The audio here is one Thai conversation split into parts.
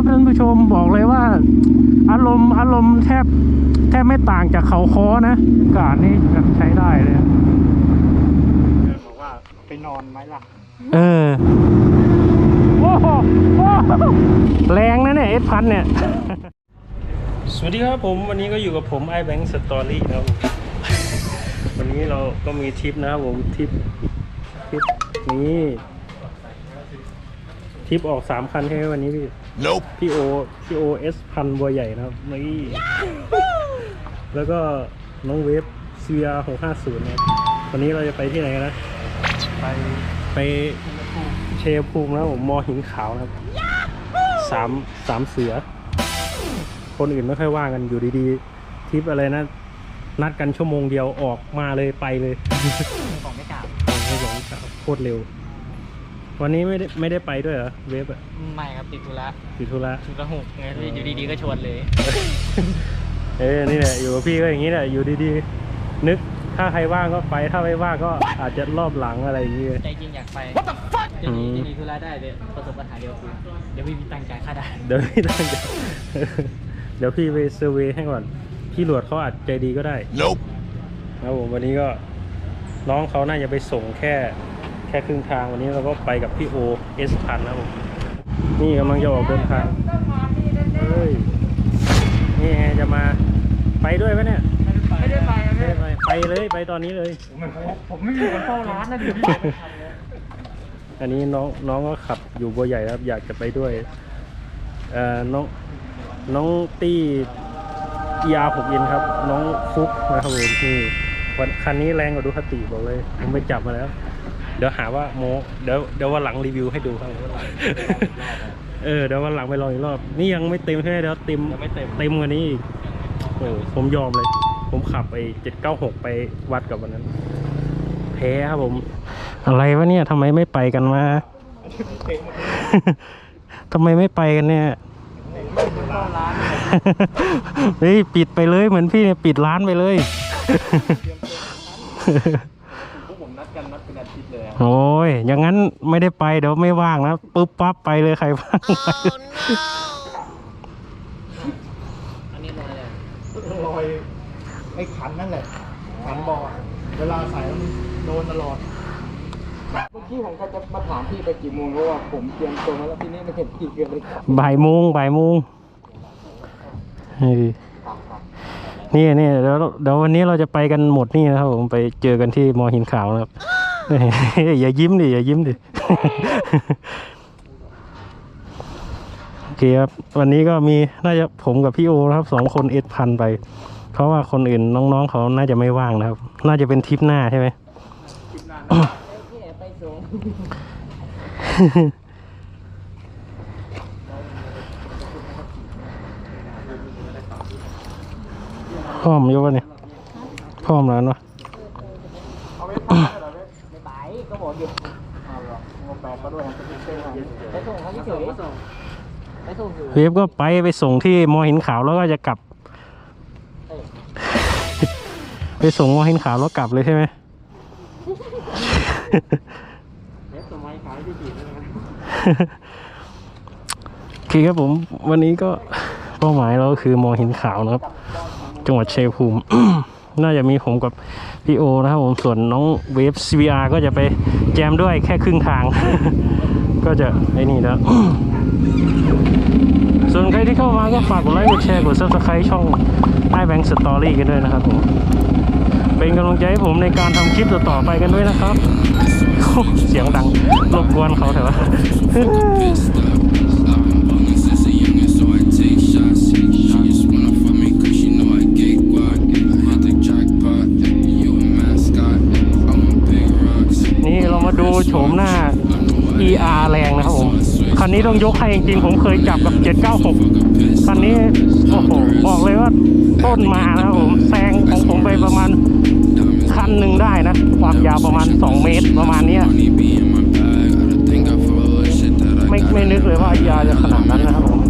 ครับท่านผู้ชมบอกเลยว่า อารมณ์อารมณ์แทบแทบไม่ต่างจากเขาคอนะอากาศนี่แบบใช้ได้เลยอะบอกว่าไปนอนไหมล่ะ เออโอ้โหโอ้โหแรงนะเนี่ยเอสพันเนี่ย สวัสดีครับผมวันนี้ก็อยู่กับผมไอแบงค์สตอรี่นะครับผมวันนี้เราก็มีทริปนะครับผมทริปทริปนี้ทริปออกสามคันใช่ไหมวันนี้พี่ Nope. พี่โอพี่โอเอสพันบัวใหญ่นะครับนี่แล้วก็น้องเวฟเซียหกห้าศูนย์นะครับวันนี้เราจะไปที่ไหนกันนะไปไปเชยภูมิแล้วผมมอหินขาวนะครับสามสามเสือ คนอื่นไม่ค่อยว่างกันอยู่ดีๆทริปอะไรนะ นัดกันชั่วโมงเดียวออกมาเลยไปเลย ของไม่กล่าวไม่หลงโคตรเร็ว วันนี้ไม่ได้ไม่ได้ไปด้วยเหรอเวฟอะไม่ครับติดธุระติดธุระชุดละหกไงอยู่ดีๆก็ชวนเลย เอ้ยนี่แหละอยู่กับพี่ก็อย่างนี้แหละอยู่ดีๆ นึกถ้าใครว่างก็ไปถ้าไม่ว่างก็อาจจะรอบหลังอะไรอย่างเงี้ยใจจริงอยากไปจะอืดีมจะดีธุระได้เดี๋ยวประสบปัญหาเดียวคือเดี๋ยวไม่มีตังค์จ่ายค่าได้เดี๋ยวพี่ตั้งใจเดี๋ยวพี่ไปเซอร์เวย์ให้ก่อนพี่หลวดเขาอาจใจดีก็ได้ Nope. ครับผมวันนี้ก็น้องเขาน่าจะไปส่งแค่ แค่ครึ่งทางวันนี้เราก็ไปกับพี่โอเอสพันนะครับผมนี่กำลังจะออกเดินทางเฮ้ยนี่ไงจะมาไปด้วยไหมเนี่ยไม่ได้ไปครับไม่ได้ไปไปเลยไปตอนนี้เลยผมไม่มีคนเฝ้าร้านนะเดี๋ยวพี่อันนี้น้องน้องก็ขับอยู่บัวใหญ่ครับอยากจะไปด้วยเอ่อน้องน้องตี้ยาหกอินครับ น้องฟุกนะครับผมนี่วันคันนี้แรงกว่าดูคติบอกเลยผมไปจับมาแล้ว เดี๋ยวหาว่าโมเดี๋ยวเดี๋ยววันหลังรีวิวให้ดูครับเออเดี๋ยววันหลังไปลองอีกรอบ นี่ยังไม่เต็มใช่ไหมเดี๋ยวเต็มยังไม่เต็ม เต็มกว่านี้อีกโอ้ผมยอมเลย ผมขับไปเจ็ดเก้าหกไปวัดกับวันนั้น แพ้ครับผม อะไรวะเนี่ยทำไมไม่ไปกันมาทำไมไม่ไปกันเนี่ยเฝ้าร้านเฮ้ยปิดไปเลยเหมือนพี่เนี่ยปิดร้านไปเลย ทิตย์เลยโอ้ยอย่างนั้นไม่ได้ไปเดี๋ยวไม่ว่างนะปุ๊บปั๊บไปเลยใครว่าง อันนี้รอยเลยรอยไอ้ขันนั่นแหละขันบอลเวลาใส่แล้วมันโดนตลอดเมื่อกี้ผมก็จะมาถามพี่ไปกี่โมงเพราะว่าผมเตรียมตัวมาแล้วทีนี้ไม่เห็นพี่เกิดเลยครับบ่ายโมงบ่ายโมงเฮ้ยนี่นี่เดี๋ยวเดี๋ยววันนี้เราจะไปกันหมดนี่นะครับผมไปเจอกันที่มอหินขาวนะครับเฮ้ย อย่ายิ้มดิอย่ายิ้มดิโอเคครับวันนี้ก็มีน่าจะผมกับพี่โอนะครับสองคนเอ็ดพันไป เพราะว่าคนอื่นน้องๆเขาน่าจะไม่ว่างนะครับ น่าจะเป็นทริปหน้าใช่ไหมพ่อบไปส่งพร้อมอยู่วะเนี่ยพร้อมแล้วเนาะ เวยไปส่งเขาเฉยไปส่งอยู่เวฟก็ไปไปส่งที่มอหินขาวแล้วก็จะกลับ ไปส่งมอหินขาวแล้วกลับเลยใช่ไหมเล็บสมัยขายที่จีนนะโอเคครับผมวันนี้ก็เป้าหมายเราก็คือมอหินขาวนะครับ จังหวัดเชัยงภูมิ น่าจะมีผมกับ พี่โอนะครับผมส่วนน้องเวฟ CVR ก็จะไปแจมด้วยแค่ครึ่งทาง ก็จะไอ้นี่แล้ว ส่วนใครที่เข้ามาก็ฝากกดไลค์กดแชร์กด subscribe ช่อง i Bank Story กันด้วยนะครับผมเป็นกำลังใจให้ผมในการทำคลิปต่อๆไปกันด้วยนะครับ เสียงดังรบกวนเขาเถอะวะ โฉมหน้า ER แรงนะครับผม คันนี้ต้องยกให้จริงๆ ผมเคยจับกับ 796 คันนี้ โอ้โห บอกเลยว่าต้นมานะครับผมแซงของผมไปประมาณคันหนึ่งได้นะ ความยาวประมาณ 2 เมตรประมาณนี้ไม่ไม่นึกเลยว่า ER จะขนาดนั้นนะครับผม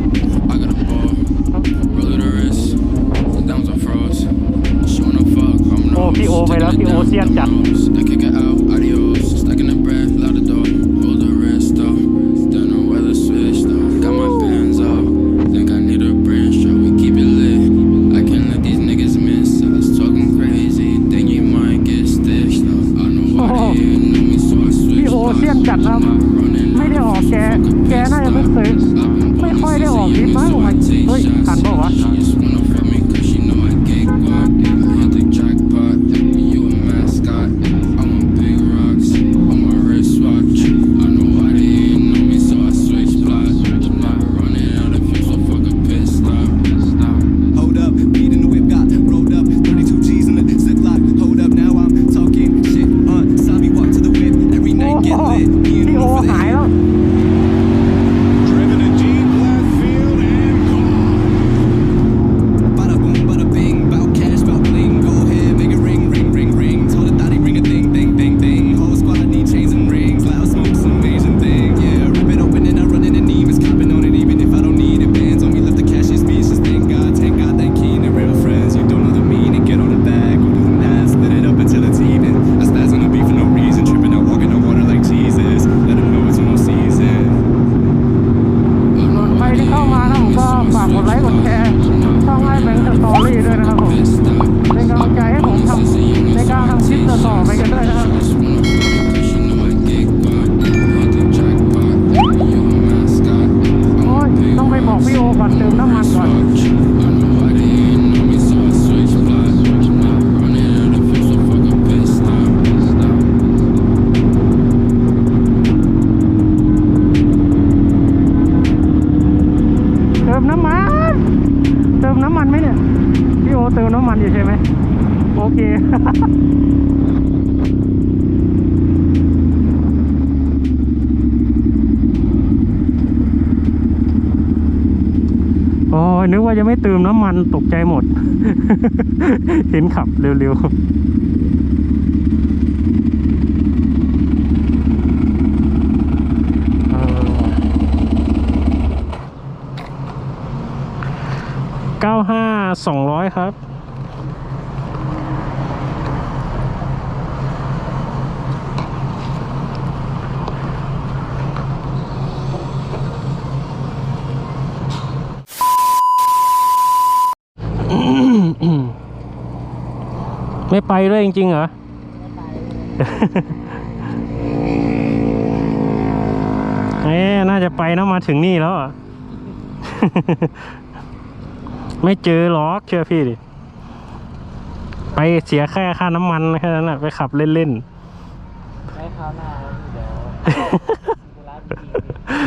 โอ้พี่โอไปแล้วพี่โอเซียนจัด 是。 เติมน้ำมันตกใจหมด เห็นขับเร็วๆเออเก้าห้าสองร้อยครับ ไม่ไปด้วยจริงๆเหรอ เอ๊ะน่าจะไปนะมาถึงนี่แล้วอะ ไม่เจอหรอกเชื่อพี่ดิ ไปเสียแค่ค่าน้ำมันแค่นั้นแหละไปขับเล่นไว้คราวหน้าเดี๋ยวกูร้านดี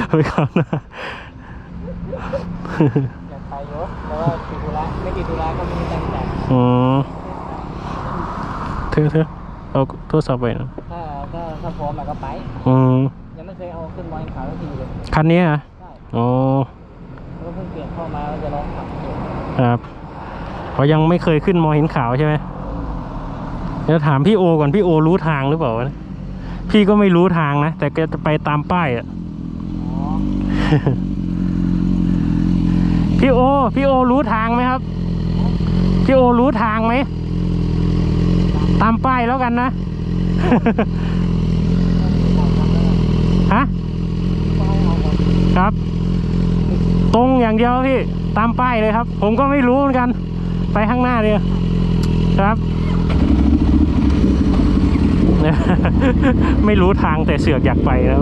ๆไปขับนะอยากไปยกแต่ว่าติดธุระไม่ติดธุระก็ไม่มีตังค์จ่ายอ๋อ เธอเธอเอาโทรศัพท์ไปนะถ้าถ้าถ้าพร้อมอะก็ไป อืมยังไม่เคยเอาขึ้นมอเตอร์ขาวสักทีเลยคันนี้อะใช่อ๋อก็เพิ่งเปลี่ยนเข้ามาแล้วจะลองขับดูครับเพราะยังไม่เคยขึ้นมอเห็นขาวใช่ไหมเดี๋ยวถามพี่โอก่อนพี่โอรู้ทางหรือเปล่าวะพี่ก็ไม่รู้ทางนะ แต่แกจะไปตามป้ายอะอ๋อพี่โอ พี่โอรู้ทางไหมครับ พี่โอรู้ทางไหม ตามป้ายแล้วกันนะ ฮะ ครับ ตรงอย่างเดียวพี่ ตามป้ายเลยครับ ผมก็ไม่รู้เหมือนกัน ไปข้างหน้าเลยครับ ไม่รู้ทางแต่เสือกอยากไปแล้ว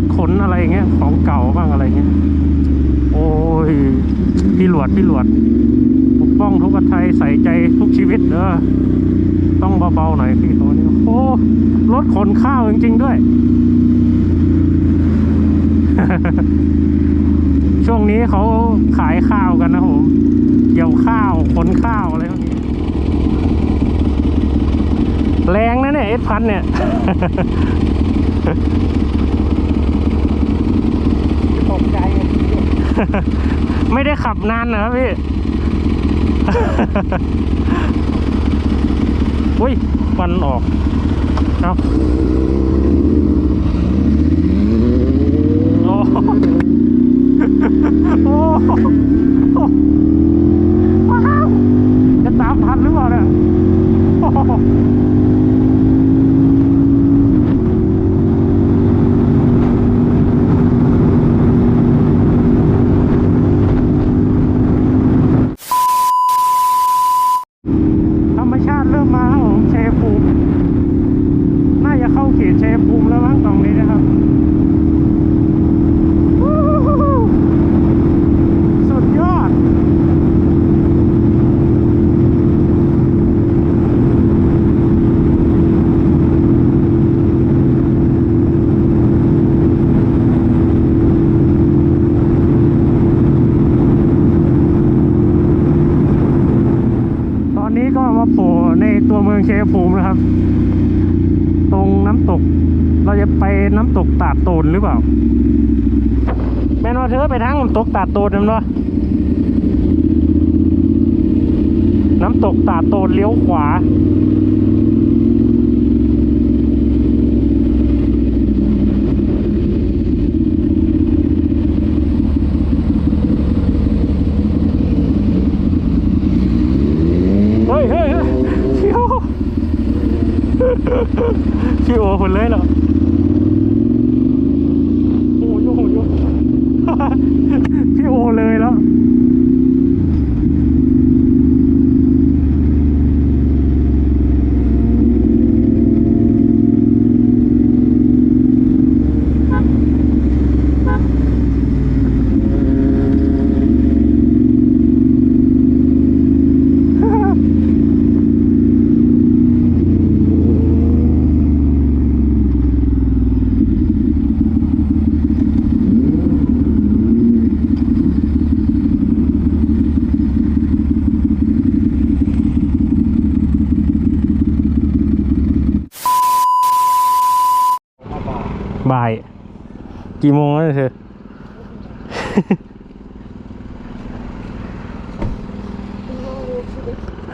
ถขนอะไรเงี้ยของเก่าบ้างอะไรเงี้ยโอ้ยพี่หลวดพี่หลวดปกป้องทุกไทยใส่ใจทุกชีวิตเด้อต้องเบาๆหน่อยพี่ตัวนี้โอ้รถขนข้าวจริงๆด้วย ช่วงนี้เขาขายข้าวกันนะผมเกี่ยวข้าวขนข้าวอะไรพวกนี้แรงนะเนี่ยเอสพันเนี่ย ตกใจไง ได้ขับนานเหรอพี่ อุ้ยควันออกเอาโอ้โอ้โหว้าวจะตามทันหรือเปล่าเนี่ยโอ้โหธรรมชาติเริ่มมาครับผมเชยภูมิ น่าจะเข้าเขตเชยภูมิแล้วมั้งตรงนี้นะครับวู้ฮู้สุดยอด ตอนนี้ก็มาโผล่ในตัวเมืองเชยภูมินะครับ ตรงน้ำตก เราจะไปน้ำ ตกตาดโตนหรือเปล่า แม่นว่าเธอไปทางน้ำตกตาดโตนนั่นเนาะน้ำตกตาดโตนเลี้ยวขวา เฮ้ยเฮ้ยเฮ้ยพี่โอ พี่โอคนเลยเหรอโอ้ยโอ้ยโอ้ย พี่โอเลยแล้ว บ่าย กี่โมงแล้วเนี่ยเธอ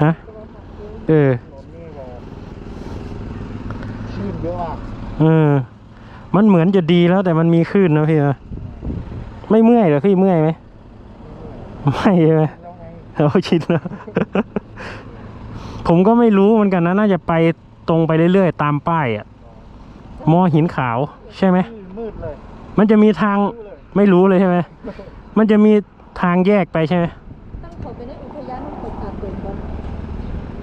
ฮะ เออ คลื่นเยอะมากเออ มันเหมือนจะดีแล้วแต่มันมีคลื่นนะพี่นะไม่เมื่อยเหรอพี่เมื่อยไหมไม่ใช่ไหมแล้วไงเราชินแล้ว ผมก็ไม่รู้เหมือนกันนะ น่าจะไปตรงไปเรื่อยๆ ตามป้ายอะมอหินขาวใช่ไหมคลื่นมืดเลยมันจะมีทางรู้เลยไม่รู้เลยใช่ไหม มันจะมีทางแยกไปใช่ไหมตั้งเขาไปในอุทยานน้ำตกตาดเด่นก่อน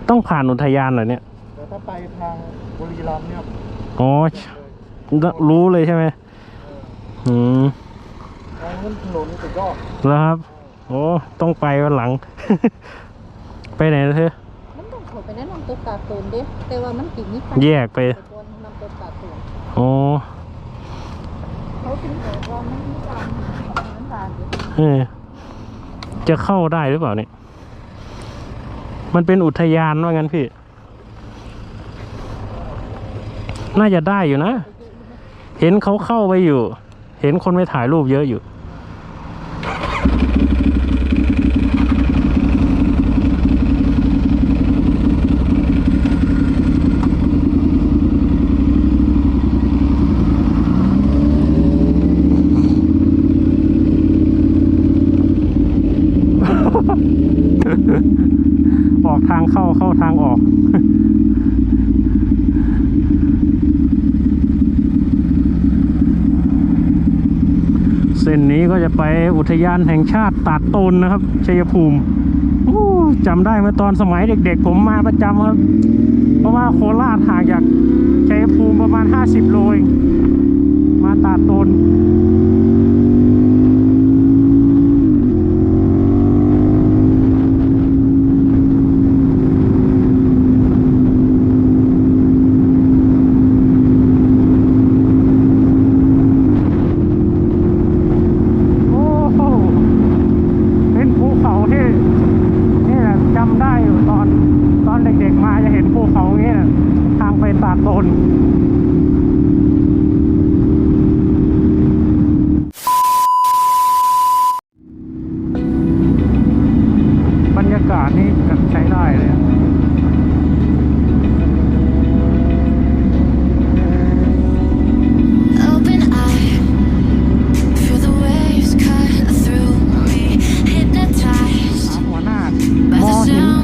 ต้องผ่านอุทยานเหรอเนี่ยแต่ ถ้าไปทางบุรีรัมย์เนี่ยอ๋อรู้เลยใช่ไหมอืมทางนู้นถนนสุดยอดแล้วครับ โอ้ต้องไปวันหลัง ไปไหนนะเธอมันต้องเขาไปในน้ำตกตาดเด่นเด้แต่ว่ามันติดนิดแยกไปบนน้ำตกตาดเด่นอ๋อเขาถึงบอกว่ามันมีการเหมือนกันอยู่เออจะเข้าได้หรือเปล่าเนี่ยมันเป็นอุทยานว่างั้นพี่ น่าจะได้อยู่นะ เห็นเขาเข้าไปอยู่ เห็นคนไปถ่ายรูปเยอะอยู่ออกทางเข้าเข้าทางออก ส้นนี้ก็จะไปอุทยานแห่งชาติตาดตนนะครับ ชัยภูมิจำได้เมื่อตอนสมัยเด็ก ๆ ผมมาประจำครับ เพราะว่าโคราชห่างจากชัยภูมิประมาณ 50 โลเอง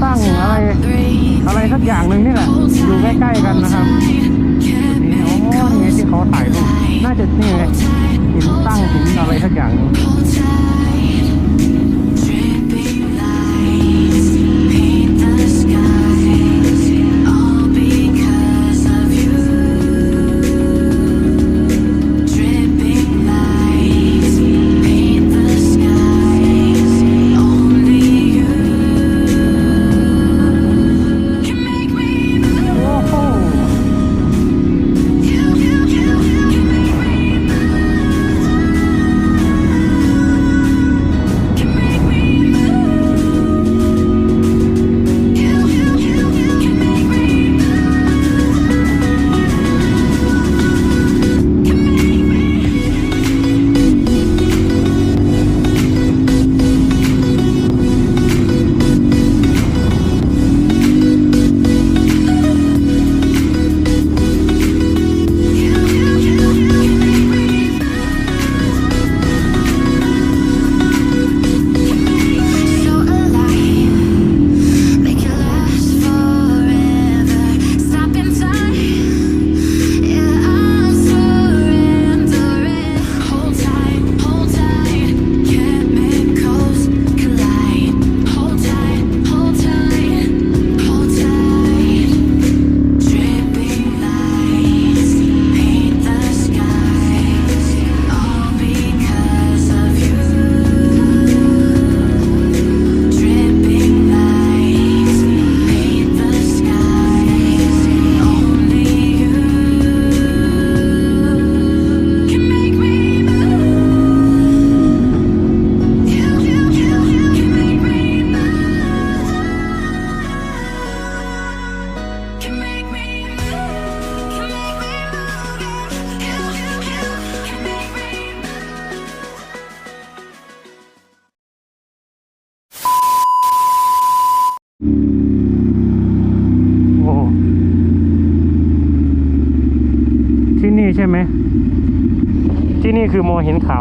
ตั้งอะไรอะไรสักอย่างหนึ่งนี่แหละอยู่ใกล้ๆกันนะครับนี่อ๋อนี่ที่เขาถ่ายรูปน่าจะนี่เลยหินตั้งหินอะไรสักอย่าง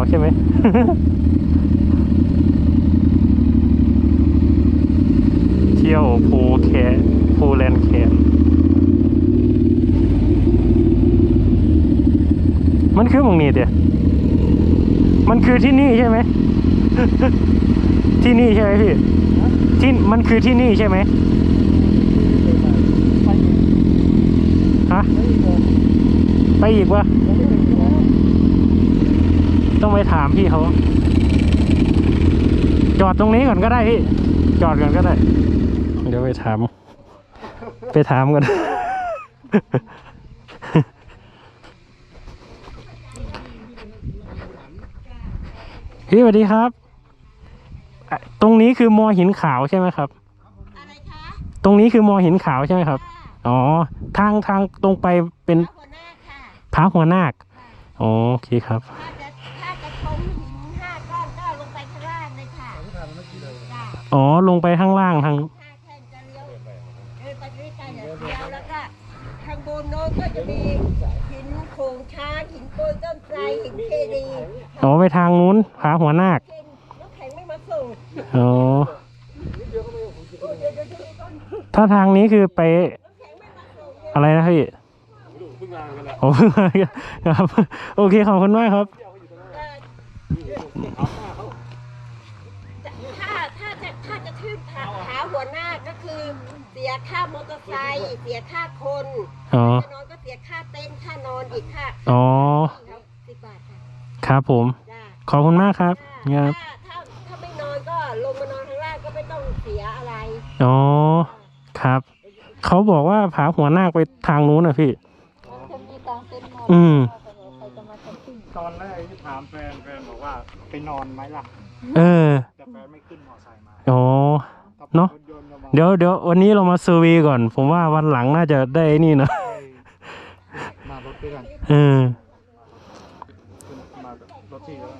ใช่ไหมเที่ยวภูแคภูแลนแคนมันคือมองนี้เดียมันคือที่นี่ใช่ไหม ที่นี่ใช่ไหมพี่ ที่มันคือที่นี่ใช่ไหมฮะ ไปอีกวะ ต้องไปถามพี่เขา จอดตรงนี้ก่อนก็ได้พี่ จอดก่อนก็ได้ เดี๋ยวไปถาม ไปถามกันพี่สวัสดีครับอะตรงนี้คือมอหินขาวใช่ไหมครับอะไรคะตรงนี้คือมอหินขาวใช่ไหมครับ อ๋อ ทางทางตรงไปเป็นหัวหน้าค่ะพระหัวนาค อ๋อ โอเคครับ ถ้าจะถ้าจะชมหินห้าก้อนก็ลงไปข้างล่างเลยค่ะจ้ะ อ๋อ ลงไปข้างล่างทางห้าแท่นจะเลี้ยวเดินไปด้วยกันเดี๋ยวเลี้ยวแล้วก็ข้างบนโน้นก็จะมีหินโขงช้างหินโปรยต้นไทรหินเคดีอ๋อ ไปทางนู้นพระหัวนาค เช่นน้ำแข็งไม่มาส่งอ๋อ เดี๋ยวเดี๋ยวเดี๋ยวก่อนถ้าทางนี้คือไปน้ำแข็งไม่มาส่งเนี่ยอะไรนะพี่โอ้เพิ่งมาครับ โอเค ขอบคุณมากครับถ้าถ้าจะถ้าจะขึ้นผาผาหัวหน้าก็คือเสียค่ามอเตอร์ ไซค์เสียค่าคนอ๋อจะนอนก็เสียค่าเต็นท์ค่านอนอีกค่าอ๋อครับสิบบาทค่ะครับผม จ้าขอบคุณมากครับครับถ้าถ้าถ้าไม่นอนก็ลงมานอนข้างล่างก็ไม่ต้องเสียอะไรอ๋อ ครับ เขาบอกว่าผาหัวนาคไปทางนู้นนะพี่มันจะมีกางเต็นท์นอนอืม ใครจะมาแคมปิ้งตอนแรกที่ถามแฟนแฟนบอกว่าไปนอนไหมล่ะ เออ แต่แฟนไม่ขึ้นมอไซค์มาอ๋อ ถ้เนอะรถยนต์ เรามาเดี๋ยวเดี๋ยววันนี้เรามาเซอร์วีก่อน ผมว่าวันหลังน่าจะได้นี่นะมารถด้วยกันเออมารถที่แล้ว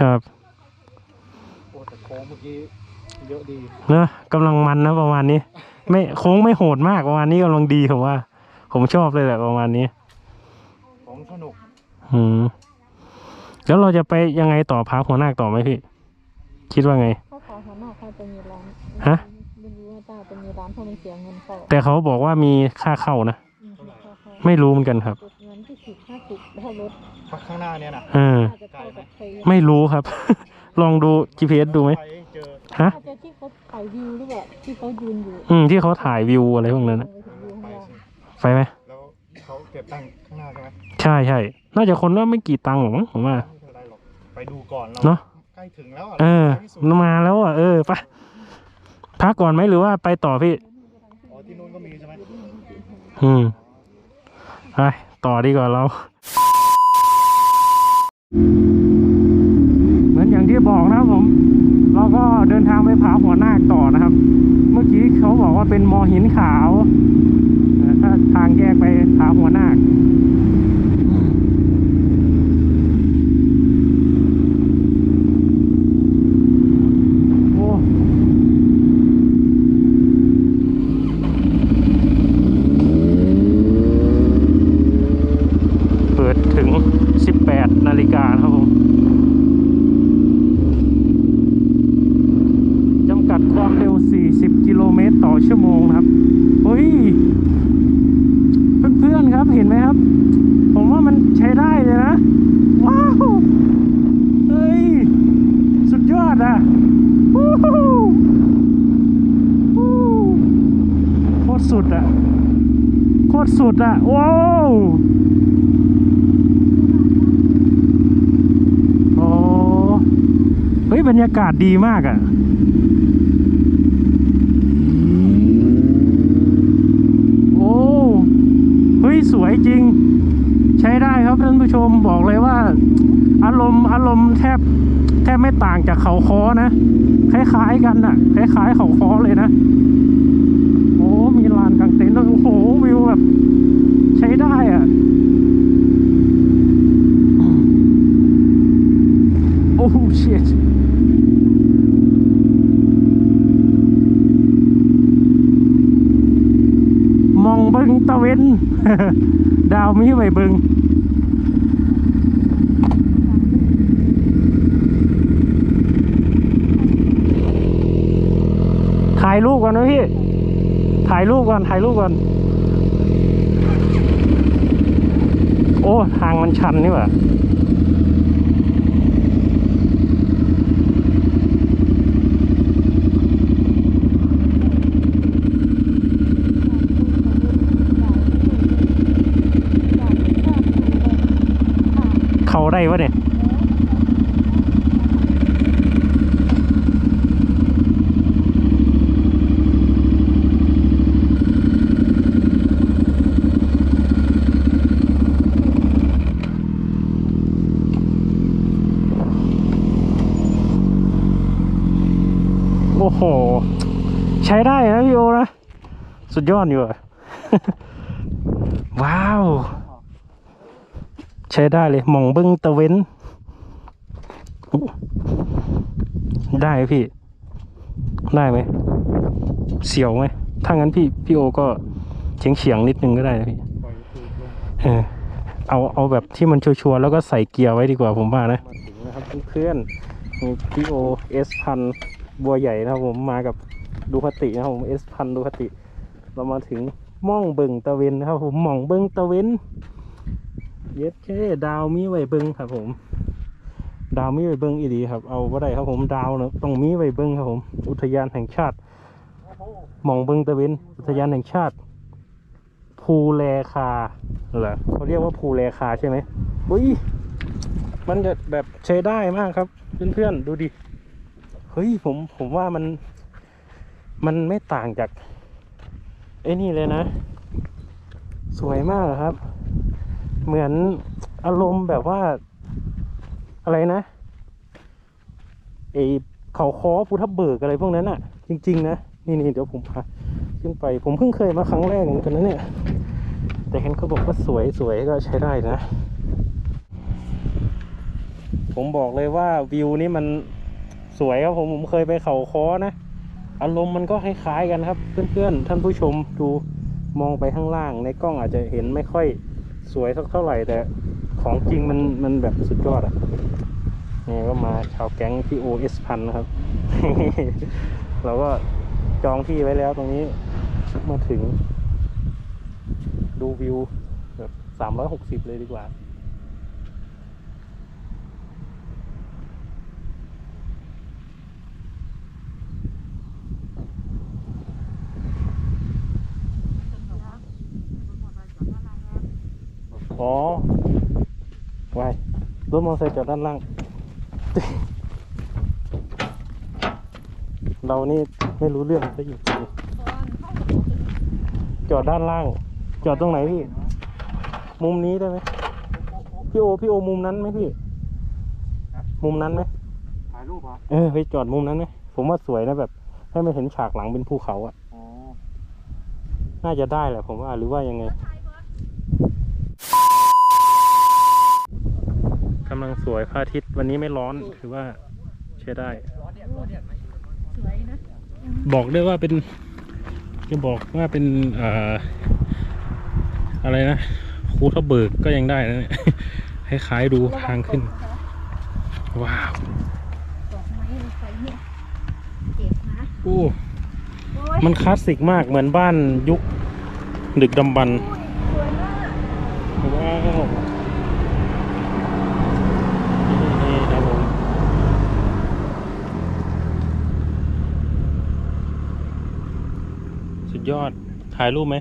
ครับโอ้แต่โค้งเมื่อกี้เยอะดีเนอะกำลังมันนะประมาณนี้ ไม่โค้งไม่โหดมากประมาณนี้กำลังดีผมว่า ผมชอบเลยแหละประมาณนี้ของสนุกอืมแล้วเราจะไปยังไงต่อพาหัวนาคต่อไหมพี่ คิดว่าไงถ้าขอหัวหน้าใครจะมีร้านฮะไม่รู้ว่าเจ้าจะมีร้านเพราะมันเสียเงินเข้าแต่เขาบอกว่ามีค่าเข้านะ อืมเข้าเข้าไม่รู้เหมือนกันครับเก็บเงินณที่สิบห้าสิบถ้ารถพักข้างหน้าเนี่ยนะอ่าน่าจะเข้ากับเพลงไม่รู้ครับ ลองดู GPS ดูไหมปเจอฮะน่าจะที่เขาถ่ายวิวหรือเปล่าที่เขายืนอยู่อืม ที่เขาถ่ายวิวอะไรพวกนั้นนะไปถึงวิวข้างล่างไปไหม แล้วเขาเก็บตังค์ข้างหน้าใช่ไหมใช่ใช่ น่าจะคนละไม่กี่ตังค์หรอกมั้งผมว่า ไม่เป็นไรหรอกไปดูก่อนเราเนอะ ใกล้ถึงแล้วะเออใกล้ที่สุดมาแล้วอะ เออไป พักก่อนไหมหรือว่าไปต่อพี่ อ๋อที่นู้นก็มีใช่ไหมอืมไปต่อดีกว่าเรา เหมือนอย่างที่บอกนะครับผม เราก็เดินทางไปผาหัวนาคต่อนะครับ เมื่อกี้เขาบอกว่าเป็นมอหินขาวเอ่อถ้าทางแยกไปผาหัวนาค โอ้ เปิดถึง 18 นาฬิกานะครับผม จำกัดความเร็ว 40 กิโลเม ต่อชั่วโมงครับเฮ้ยเพื่อนๆครับเห็นไหมครับ ผมว่ามันใช้ได้เลยนะ ว้าวเฮ้ย สุดยอดอะโคตรสุดอะ โคตรสุดอะ ว้าวโอ้เฮ้ยบรรยากาศดีมากอะะ โอ้ เฮ้ ยสวยจริง ใช้ได้ครับท่านผู้ชมบอกเลยว่า อารมณ์อารมณ์แทบแทบไม่ต่างจากเขาคอนะคล้ายๆกันน่ะคล้ายๆเขาคอเลยนะโอ้มีลานกางเต็นท์ด้วยโอ้โหวิวแบบใช้ได้อะโอ้ shit องเบิง ตะเวนดาวมีไว้เบิงถ่ายรูปก่อนนะพี่ ถ่ายรูปก่อน ถ่ายรูปก่อน โอ้ ทางมันชันนี่หว่า ได้วะเนี่ยโอ้โห ใช้ได้นะพี่โอนะ สุดยอดอยู่อะว้าว ใช้ได้เลยหมองเบิ้งตะเว้นอู้ได้ไหมพี่ ได้ไหม เสียวไหม ถ้างั้นพี่พี่โอก็เฉียงเฉียงๆนิดนึงก็ได้นะพี่ปล่อยถูกลงเออเอาเอาแบบที่มันชัวร์ๆแล้วก็ใส่เกียร์ไว้ดีกว่าผมว่านะมาถึงนะครับเพื่อนๆมีพี่โอเอสพันบัวใหญ่นะครับผมมากับดูคตินะครับผมเอสพันดูคติ เรามาถึงม่องเบิงตะเวนนะครับผมหม่องเบิงตะเวน เย็ดแค่ดาวมีไว้เบิงครับ ผม ดาวมีไว้เบิงอีดีครับ เอาก็ได้ครับผมดาวเนะต้องมีไว้เบิงครับผม อุทยานแห่งชาติหม่องเบิงตะเวนอุทยานแห่งชาติ ภูแลคาเหรอเขาเรียกว่าภูแลคาใช่ไหมอุ้ยมันจะแบบใช้ได้มากครับ เพื่อนๆดูดิเฮ้ยผมผมว่ามัน มันไม่ต่างจากไอ้นี่เลยนะ สวยมากครับ เหมือนอารมณ์แบบว่า อะไรนะไอเขาคอภูทับเบิกอะไรพวกนั้นอะจริง ๆ นะ นี่นี่เดี๋ยวผมพาขึ้นไป ผมเพิ่งเคยมาครั้งแรกเหมือนกันนะเนี่ย แต่เห็นเขาบอกว่าสวยสวยก็ใช้ได้นะ ผมบอกเลยว่าวิวนี้มันสวยครับผมผมเคยไปเขาคอนะอารมณ์มันก็คล้ายๆกันครับ เพื่อนๆท่านผู้ชมดูมองไปข้างล่างในกล้องอาจจะเห็นไม่ค่อย สวยสักเท่าไหร่แต่ของจริงมันมันแบบสุดยอดอะนี่ก็มาชาวแก๊งพี่โอเอสพันนะครับ เราก็จองที่ไว้แล้วตรงนี้มาถึง ดูวิวแบบสามร้อยหกสิบเลยดีกว่า อ๋อไว้รถมอเตอร์ไซค์จอดด้านล่าง เรานี่ไม่รู้เรื่องได้ยินจอดด้านล่าง จอดตรงไหนพี่ มุมนี้ได้ไหมพี่โอพี่โอมุมนั้นไหมพี่ มุมนั้นไหมถ่ายรูปเหรอเออไปจอดมุมนั้นไหมผมว่าสวยนะแบบ ให้มันเห็นฉากหลังเป็นภูเขาอะอ๋อน่าจะได้แหละผมว่าหรือว่ายังไง กำลังสวยพระอาทิตย์วันนี้ไม่ร้อนถือว่าใช้ได้ สวยนะบอกได้ว่าเป็นจะบอกว่าเป็นเอ่ออะไรนะคูทะเบิกก็ยังได้นะเนี่ย คล้ายๆดูทางขึ้น ว้าวดอกไม้ในไฟเนี่ยเจ็บนะโอ้มันคลาสสิกมากเหมือนบ้านยุคดึกดำบรรพ์สวยมากว้าวนี่ครับผม สุด ยอดถ่ายรูปไหม